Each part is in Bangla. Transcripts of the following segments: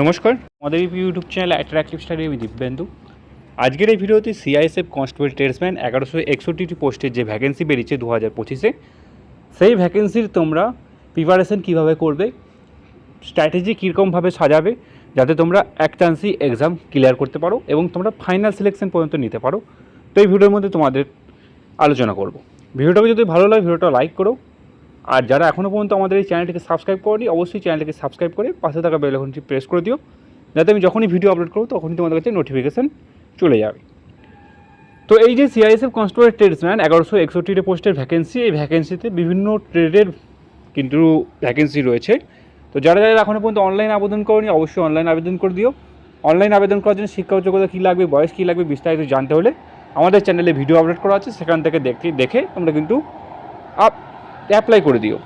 নমস্কার, আমাদের ইউটিউব চ্যানেল অ্যাট্রাকটিভ স্টাডি আমি দিব্যেন্দু আজকের এই ভিডিওতে সিআইএসএফ কনস্টেবল ট্রেডসম্যান এগারোশো একষট্টিটি পোস্টের যে ভ্যাকেন্সি বেরিয়েছে দু হাজার পঁচিশে, সেই ভ্যাকেন্সির তোমরা প্রিপারেশন কীভাবে করবে স্ট্র্যাটেজি কীরকমভাবে সাজাবে, যাতে তোমরা এক চান্সই এক্সাম ক্লিয়ার করতে পারো এবং তোমরা ফাইনাল সিলেকশন পর্যন্ত নিতে পারো। তো এই ভিডিওর মধ্যে তোমাদের আলোচনা করব। ভিডিওটা যদি ভালো লাগে ভিডিওটা লাইক করো আর যারা এখনও পর্যন্ত আমাদের এই চ্যানেলটিকে সাবস্ক্রাইব করেনি, অবশ্যই চ্যানেলটিকে সাবস্ক্রাইব করে পাশে থাকা বেল আইকনটি প্রেস করে দিও। যাতে আমি যখনই ভিডিও আপলোড করব, তখনই তোমাদের কাছে নোটিফিকেশান চলে যাবে। তো এই যে সিআইএসএফ কনস্টেবল ট্রেডসম্যান এগারোশো একষট্টিটা পোস্টের ভ্যাকেন্সি এই ভ্যাকেন্সিতে বিভিন্ন ট্রেডের কিন্তু ভ্যাকেন্সি রয়েছে। তো যারা যারা এখনও পর্যন্ত অনলাইন আবেদন করনি, অবশ্যই অনলাইন আবেদন করে দিও। অনলাইন আবেদন করার জন্য শিক্ষা যোগ্যতা কী লাগবে, বয়স কী লাগবে, বিস্তারিত জানতে হলে আমাদের চ্যানেলে ভিডিও আপলোড করা আছে, সেখান থেকে দেখে দেখে তোমরা কিন্তু আপ অ্যাপ্লাই করে দিও।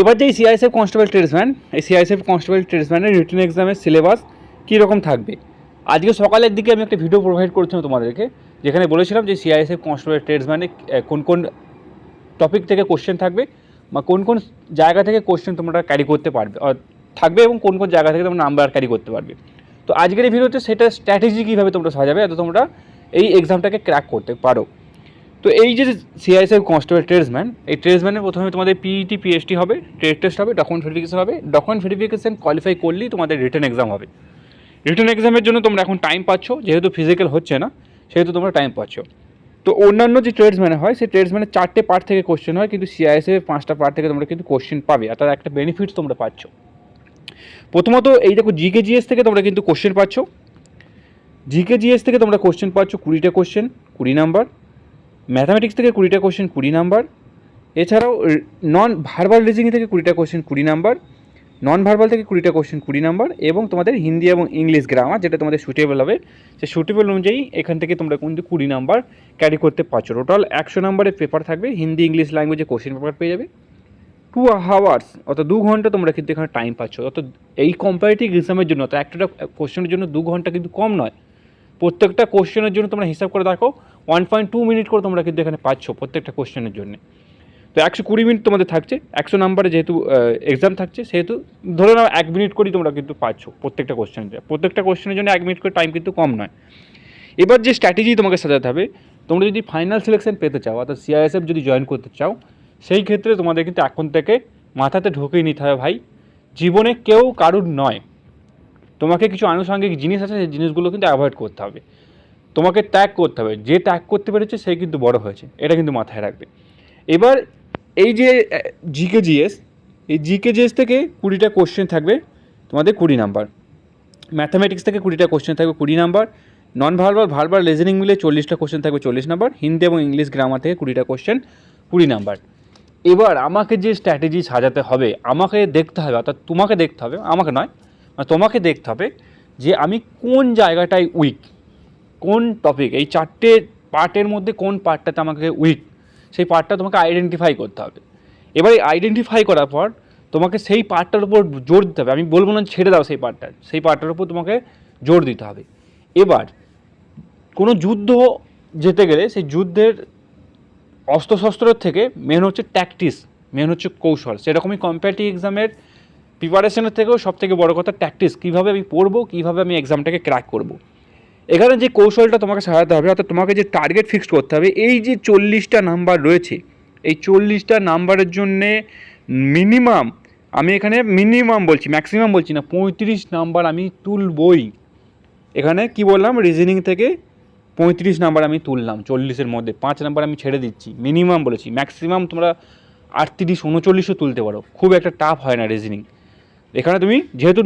এবার যে C I S F constable tradesman এই C I S F constable ট্রেডসম্যানের written এক্সামের সিলেবাস কীরকম থাকবে? আজকে সকালের দিকে আমি একটা ভিডিও প্রোভাইড করেছিলাম তোমাদেরকে, যেখানে বলেছিলাম যে সিআইএসএফ কনস্টেবল ট্রেডসম্যানে কোন কোন টপিক থেকে কোশ্চেন থাকবে বা কোন কোন জায়গা থেকে কোশ্চেন তোমরা ক্যারি করতে পারবে থাকবে এবং কোন কোন জায়গা থেকে তোমরা নাম্বার ক্যারি করতে পারবে। তো আজকের এই ভিডিওতে সেটা স্ট্র্যাটেজি কীভাবে তোমরা সাজাবে যাতে তোমরা এই এক্সামটাকে ক্র্যাক করতে পারো। তো এই যে সিআইএসএফ কনস্টেবল ট্রেডসম্যান এই ট্রেডসম্যানে প্রথমে তোমাদের P E T P H T হবে ট্রেড টেস্ট হবে ডকুমেন্ট ভেরিফিকেশন হবে। ডকুমেন্ট ভেরিফিকেশন কোয়ালিফাই করলেই তোমাদের রিটার্ন এক্সাম হবে। রিটার্ন এক্সামের জন্য তোমরা এখন টাইম পাচ্ছ, যেহেতু ফিজিক্যাল হচ্ছে না, সেহেতু তোমরা টাইম পাচ্ছ। তো অন্যান্য যে ট্রেডসম্যানে হয়, সেই ট্রেডসম্যানের চারটে পার্ট থেকে কোশ্চেন হয়, কিন্তু সিআইএসএফ পাঁচটা পার্ট থেকে তোমরা কিন্তু কোশ্চেন পাবে, আর তার একটা বেনিফিটস তোমরা পাচ্ছ। প্রথমত এই দেখো জিকে জিএস থেকে তোমরা কিন্তু কোশ্চেন পাচ্ছ। জিকে জিএস থেকে তোমরা কোশ্চেন পাচ্ছ, কুড়িটা কোশ্চেন কুড়ি নাম্বার ম্যাথামেটিক্স থেকে কুড়িটা কোশ্চেন কুড়ি নাম্বার এছাড়াও নন ভার্বাল রিজনিং থেকে কুড়িটা কোশ্চেন কুড়ি নাম্বার নন ভার্বাল থেকে কুড়িটা কোশ্চেন কুড়ি নাম্বার এবং তোমাদের হিন্দি এবং ইংলিশ গ্রামার যেটা তোমাদের সুটেবল হবে, সে সুটেবল অনুযায়ী এখান থেকে তোমরা কিন্তু কুড়ি নাম্বার ক্যারি করতে পারছ। টোটাল একশো নাম্বারের পেপার থাকবে, হিন্দি, ইংলিশ ল্যাঙ্গুয়েজে কোশ্চেন পেপার পেয়ে যাবে। টু হাওয়ার্স অর্থাৎ দু ঘণ্টা তোমরা কিন্তু এখানে টাইম পাচ্ছ। অর্থাৎ এই কম্পারেটিভ এক্সামের জন্য, অর্থাৎ একটা কোশ্চেনের জন্য দু ঘণ্টা কিন্তু কম নয়। প্রত্যেকটা কোশ্চেনের জন্য তোমরা হিসাব করে দেখো ওয়ান পয়েন্ট টু মিনিট করে তোমরা কিন্তু এখানে পাচ্ছ প্রত্যেকটা কোশ্চেনের জন্য। তো একশো কুড়ি মিনিট তোমাদের থাকছে, একশো নাম্বারে যেহেতু এক্সাম থাকছে, সেহেতু ধরে নাও এক মিনিট করেই তোমরা কিন্তু পাচ্ছ প্রত্যেকটা কোশ্চেনের প্রত্যেকটা কোশ্চেনের জন্য এক মিনিট করে টাইম কিন্তু কম নয়। এবার যে স্ট্র্যাটেজি তোমাকে সাজাতে হবে, তোমরা যদি ফাইনাল সিলেকশন পেতে চাও, অর্থাৎ সিআইএসএফ যদি জয়েন করতে চাও, সেই ক্ষেত্রে তোমাদের কিন্তু এখন থেকে মাথাতে ঢুকিয়ে নিতে হবে, ভাই, জীবনে কেউ কারুর নয়। তোমাকে কিছু আনুষঙ্গিক জিনিস আছে, সেই জিনিসগুলো কিন্তু অ্যাভয়েড করতে হবে। তোমাকে ত্যাগ করতে হবে। যে ত্যাগ করতে পেরেছে সেই কিন্তু বড় হয়েছে। এটা কিন্তু মাথায় রাখবে। এবার এই যে জিকে জিএস এই জিকে জিএস থেকে কুড়িটা কোশ্চেন থাকবে তোমাদের কুড়ি নাম্বার ম্যাথামেটিক্স থেকে কুড়িটা কোশ্চেন থাকবে কুড়ি number non verbal verbal reasoning মিলে চল্লিশটা কোশ্চেন থাকবে চল্লিশ নাম্বার হিন্দি এবং ইংলিশ গ্রামার থেকে কুড়িটা কোশ্চেন কুড়ি নাম্বার এবার আমাকে যে স্ট্র্যাটেজি সাজাতে হবে, আমাকে দেখতে হবে, অর্থাৎ তোমাকে দেখতে হবে, আমাকে নয়, তোমাকে দেখতে হবে যে আমি কোন জায়গাটায় উইক কোন টপিক এই চারটে পার্টের মধ্যে কোন পার্টটাতে আমাকে উইক সেই পার্টটা তোমাকে আইডেন্টিফাই করতে হবে। এবার এই আইডেন্টিফাই করার পর তোমাকে সেই পার্টটার উপর জোর দিতে হবে। আমি বলব না ছেড়ে দাও সেই পার্টটা সেই পার্টটার উপর তোমাকে জোর দিতে হবে। এবার কোনো যুদ্ধ যেতে গেলে সেই যুদ্ধের অস্ত্রশস্ত্রের থেকে মেন হচ্ছে ট্যাকটিস মেন হচ্ছে কৌশল। সেরকমই কম্পারেটিভ এক্সামের প্রিপারেশনের থেকেও সব থেকে বড়ো কথা ট্যাকটিস কীভাবে আমি পড়ব, কীভাবে আমি এক্সামটাকে ক্র্যাক করব। এখানে যে কৌশলটা তোমাকে সাজাতে হবে, অর্থাৎ তোমাকে যে টার্গেট ফিক্সড করতে হবে, এই যে চল্লিশটা নাম্বার রয়েছে, এই চল্লিশটা নাম্বারের জন্যে মিনিমাম আমি এখানে মিনিমাম বলছি ম্যাক্সিমাম বলছি না, পঁয়ত্রিশ নাম্বার আমি তুলবই। এখানে কি বললাম? রিজনিং থেকে পঁয়ত্রিশ নাম্বার আমি তুললাম, চল্লিশের মধ্যে। পাঁচ নাম্বার আমি ছেড়ে দিচ্ছি মিনিমাম বলেছি। ম্যাক্সিমাম তোমরা আটত্রিশ, উনচল্লিশও তুলতে পারো। খুব একটা টাফ হয় না রিজনিং এখানে তুমি যেহেতু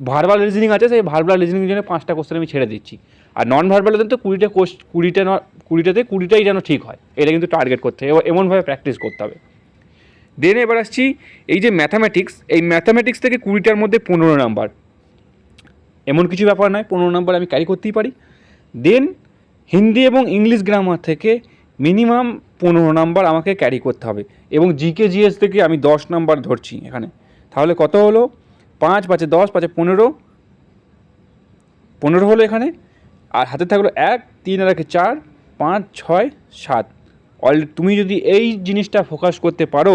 ভার্বাল রিজনিং আছে, সেই ভার্বাল রিজনিংয়ের জন্য পাঁচটা কোশ্চেন আমি ছেড়ে দিচ্ছি। আর নন ভার্বালের তো কুড়িটা কোশ, কুড়িটা কুড়িটাতে কুড়িটাই যেন ঠিক হয়, এটা কিন্তু টার্গেট করতে হবে এমনভাবে প্র্যাকটিস করতে হবে। দেন এবার আসছি, এই যে ম্যাথামেটিক্স এই ম্যাথামেটিক্স থেকে কুড়িটার মধ্যে পনেরো নাম্বার এমন কিছু ব্যাপার নয়, পনেরো নাম্বার আমি ক্যারি করতেই পারি। দেন হিন্দি এবং ইংলিশ গ্রামার থেকে মিনিমাম পনেরো নাম্বার আমাকে ক্যারি করতে হবে, এবং জিকে জিএস থেকে আমি দশ নাম্বার ধরছি এখানে। তাহলে কত হলো? পাঁচ পাঁচে দশ, পাঁচে পনেরো। পনেরো হলো এখানে। আর হাতে থাকল এক, তিন আর একে চার, পাঁচ, ছয়, সাত। অল তুমি যদি এই জিনিসটা ফোকাস করতে পারো,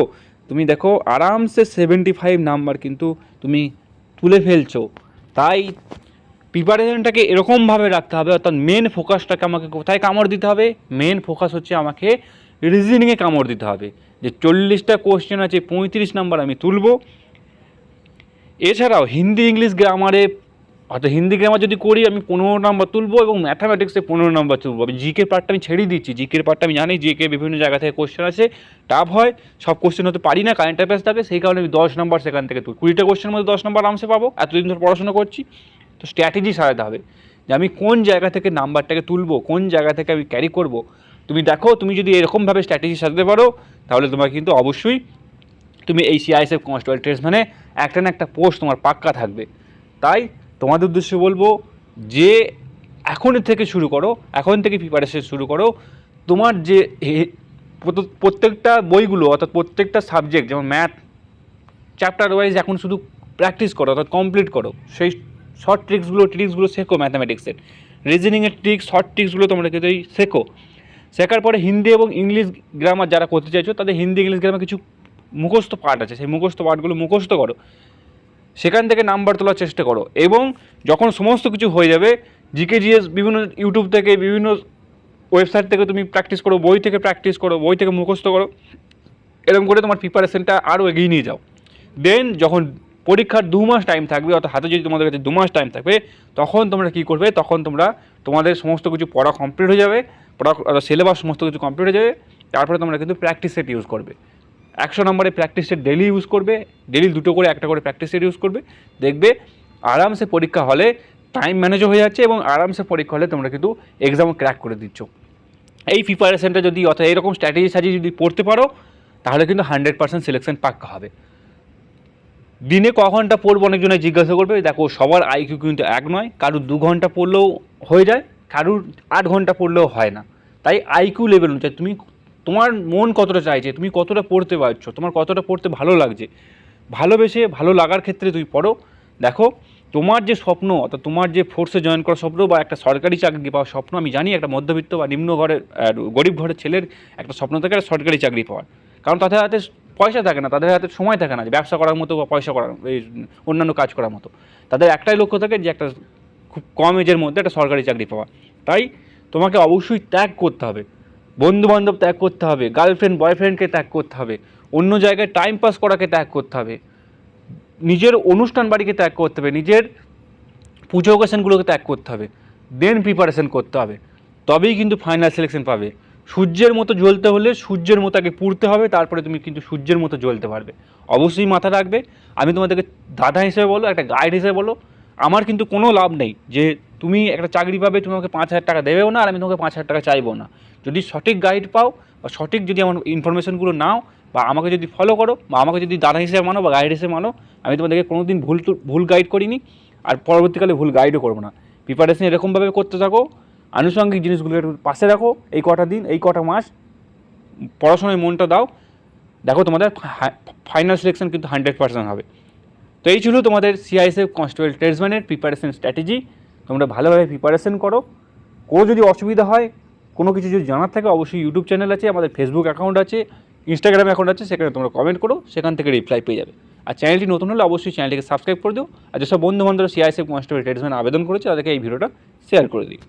তুমি দেখো আরামসে সেভেন্টি ফাইভ নাম্বার কিন্তু তুমি তুলে ফেলছো। তাই প্রিপারেশনটাকে এরকমভাবে রাখতে হবে, অর্থাৎ মেন ফোকাসটাকে আমাকে কোথায় কামড় দিতে হবে? মেন ফোকাস হচ্ছে আমাকে রিজনিংয়ে কামড় দিতে হবে। যে চল্লিশটা কোশ্চেন আছে, পঁয়ত্রিশ নাম্বার আমি তুলবো। এছাড়াও হিন্দি, ইংলিশ গ্রামারে অর্থাৎ হিন্দি গ্রামার যদি করি, আমি পনেরো নম্বর তুলবো এবং ম্যাথামেটিক্সে পনেরো নম্বর তুলবো। আমি জিকে পার্টটা আমি ছেড়ে দিচ্ছি। জিকের পার্টটা আমি জানি জিকে বিভিন্ন জায়গা থেকে কোশ্চেন আছে টাফ হয়, সব কোশ্চেন হতে পারি না কারেন্ট অ্যাফেয়ার্স থাকে, সেই কারণে আমি দশ নম্বর সেখান থেকে তুলি কুড়িটা কোশ্চেনের মধ্যে দশ নম্বর আরামসে পাবো। এতদিন ধরে পড়াশোনা করছি। তো স্ট্র্যাটেজি সাজাতে হবে যে আমি কোন জায়গা থেকে নাম্বারটাকে তুলবো, কোন জায়গা থেকে আমি ক্যারি করব। তুমি দেখো, তুমি যদি এরকমভাবে স্ট্র্যাটেজি সাজাতে পারো, তাহলে তোমার কিন্তু অবশ্যই তুমি এই সিআইএসএফ কনস্টেবল ট্রেস মানে একটা না একটা পোস্ট তোমার পাক্কা থাকবে। তাই তোমাদের উদ্দেশ্যে বলব যে এখন থেকে শুরু করো, এখন থেকে প্রিপারেশন শুরু করো। তোমার যে প্রত্যেকটা বইগুলো অর্থাৎ প্রত্যেকটা সাবজেক্ট যেমন ম্যাথ চ্যাপ্টার ওয়াইজ এখন শুধু প্র্যাকটিস করো অর্থাৎ কমপ্লিট করো। সেই শর্ট ট্রিক্সগুলো ট্রিক্সগুলো শেখো ম্যাথামেটিক্সের রিজনিংয়ের ট্রিক্স শর্ট ট্রিক্সগুলো তোমরা কিন্তু শেখো। শেখার পরে হিন্দি এবং ইংলিশ গ্রামার যারা করতে চাইছো, তাদের হিন্দি, ইংলিশ গ্রামার কিছু মুখস্থ পার্ট আছে, সেই মুখস্থ পার্টগুলো মুখস্থ করো। সেখান থেকে নাম্বার তোলার চেষ্টা করো এবং যখন সমস্ত কিছু হয়ে যাবে জিকে জিএস বিভিন্ন ইউটিউব থেকে, বিভিন্ন ওয়েবসাইট থেকে তুমি প্র্যাকটিস করো, বই থেকে প্র্যাকটিস করো, বই থেকে মুখস্থ করো, এরকম করে তোমার প্রিপারেশনটা আরও এগিয়ে নিয়ে যাও। দেন যখন পরীক্ষার দু মাস টাইম থাকবে, অর্থাৎ হাতে যদি তোমাদের কাছে দু মাস টাইম থাকবে, তখন তোমরা কী করবে? তখন তোমরা তোমাদের সমস্ত কিছু পড়া কমপ্লিট হয়ে যাবে, পড়া সিলেবাস সমস্ত কিছু কমপ্লিট হয়ে যাবে, তারপরে তোমরা কিন্তু প্র্যাকটিস সেট ইউজ করবে। একশো নম্বরে প্র্যাকটিস সেট ডেলি ইউজ করবে ডেলি দুটো করে, একটা করে প্র্যাকটিস সেট ইউজ করবে, দেখবে আরামসে পরীক্ষা হলে টাইম ম্যানেজও হয়ে যাচ্ছে এবং আরামসে পরীক্ষা হলে তোমরা কিন্তু এক্সামও ক্র্যাক করে দিচ্ছ। এই প্রিপারেশনটা যদি, অর্থাৎ এরকম স্ট্র্যাটেজি সাজিয়ে যদি পড়তে পারো, তাহলে কিন্তু হান্ড্রেড পার্সেন্ট সিলেকশন পাক্কা হবে। দিনে ক ঘণ্টা পড়ব অনেকজনে জিজ্ঞাসা করবে, দেখো সবার আইকিউ কিন্তু এক নয়, কারুর দু ঘণ্টা পড়লেও হয়ে যায়, কারুর আট ঘণ্টা পড়লেও হয় না। তাই আইকিউ লেভেল অনুযায়ী তুমি তোমার মন কতটা চাইছে? তুমি কতটা পড়তে পারছ? তোমার কতটা পড়তে ভালো লাগছে? ভালোবেসে ভালো লাগার ক্ষেত্রে তুমি পড়ো। দেখো, তোমার যে স্বপ্ন, অর্থাৎ তোমার যে ফোর্সে জয়েন করার স্বপ্ন বা একটা সরকারি চাকরি পাওয়ার স্বপ্ন, আমি জানি একটা মধ্যবিত্ত বা নিম্ন ঘরের গরিব ঘরের ছেলের একটা স্বপ্ন থাকে একটা সরকারি চাকরি পাওয়ার। কারণ তাদের হাতে পয়সা থাকে না, তাদের হাতে সময় থাকে না যে ব্যবসা করার মতো বা পয়সা করার, এই অন্যান্য কাজ করার মতো। তাদের একটাই লক্ষ্য থাকে যে একটা খুব কম এজের মধ্যে একটা সরকারি চাকরি পাওয়া। তাই তোমাকে অবশ্যই ত্যাগ করতে হবে। বন্ধু বান্ধব ত্যাগ করতে হবে গার্লফ্রেন্ড বয়ফ্রেন্ডকে ত্যাগ করতে হবে, অন্য জায়গায় টাইম পাস করাকে ত্যাগ করতে হবে, নিজের অনুষ্ঠান বাড়িকে ত্যাগ করতে হবে, নিজের পুজো ওকেশনগুলোকে ত্যাগ করতে হবে দেন প্রিপারেশন করতে হবে, তবেই কিন্তু ফাইনাল সিলেকশন পাবে। সূর্যের মতো জ্বলতে হলে সূর্যের মতো আগে পুড়তে হবে, তারপরে তুমি কিন্তু সূর্যের মতো জ্বলতে পারবে। অবশ্যই মাথা রাখবে। আমি তোমাদেরকে দাদা হিসেবে বলো, একটা গাইড হিসেবে বলো, আমার কিন্তু কোনো লাভ নেই যে তুমি একটা চাকরি পাবে, তুমি আমাকে পাঁচ হাজার টাকা দেবেও না, আর আমি তোমাকে পাঁচ হাজার টাকা চাইব না। যদি সঠিক গাইড পাও বা সঠিক যদি আমার ইনফরমেশনগুলো নাও বা আমাকে যদি ফলো করো বা আমাকে যদি দাদা হিসেবে মানো বা গাইড হিসেবে মানো, আমি তোমাদেরকে কোনো দিন ভুল ভুল গাইড করিনি, আর পরবর্তীকালে ভুল গাইডও করব না। প্রিপারেশন এরকমভাবে করতে থাকো, আনুষঙ্গিক জিনিসগুলো একটু পাশে রাখো, এই কটা দিন, এই কটা মাস, পড়াশোনায় মনটা দাও। দেখো তোমাদের ফাইনাল সিলেকশন কিন্তু হান্ড্রেড পার্সেন্ট হবে। তো এই ছিল তোমাদের C I S F constable ট্রেডসম্যানের preparation strategy তোমরা ভালোভাবে প্রিপারেশন করো। কোনো যদি অসুবিধা হয়, কোনো কিছু যদি জানার থাকে, অবশ্যই ইউটিউব চ্যানেল আছে, আমাদের ফেসবুক অ্যাকাউন্ট আছে ইনস্টাগ্রাম অ্যাকাউন্ট আছে, সেখানে তোমরা কমেন্ট করো, সেখান থেকে রিপ্লাই পেয়ে যাবে। আর চ্যানেলটি নতুন হলে অবশ্যই চ্যানেলটিকে সাবস্ক্রাইব করে দিও। আর যেসব বন্ধু বান্ধব সিআইএসএফ কনস্টেবল ট্রেডসম্যান আবেদন করেছে, তাদেরকে এই ভিডিওটা শেয়ার করে দিই।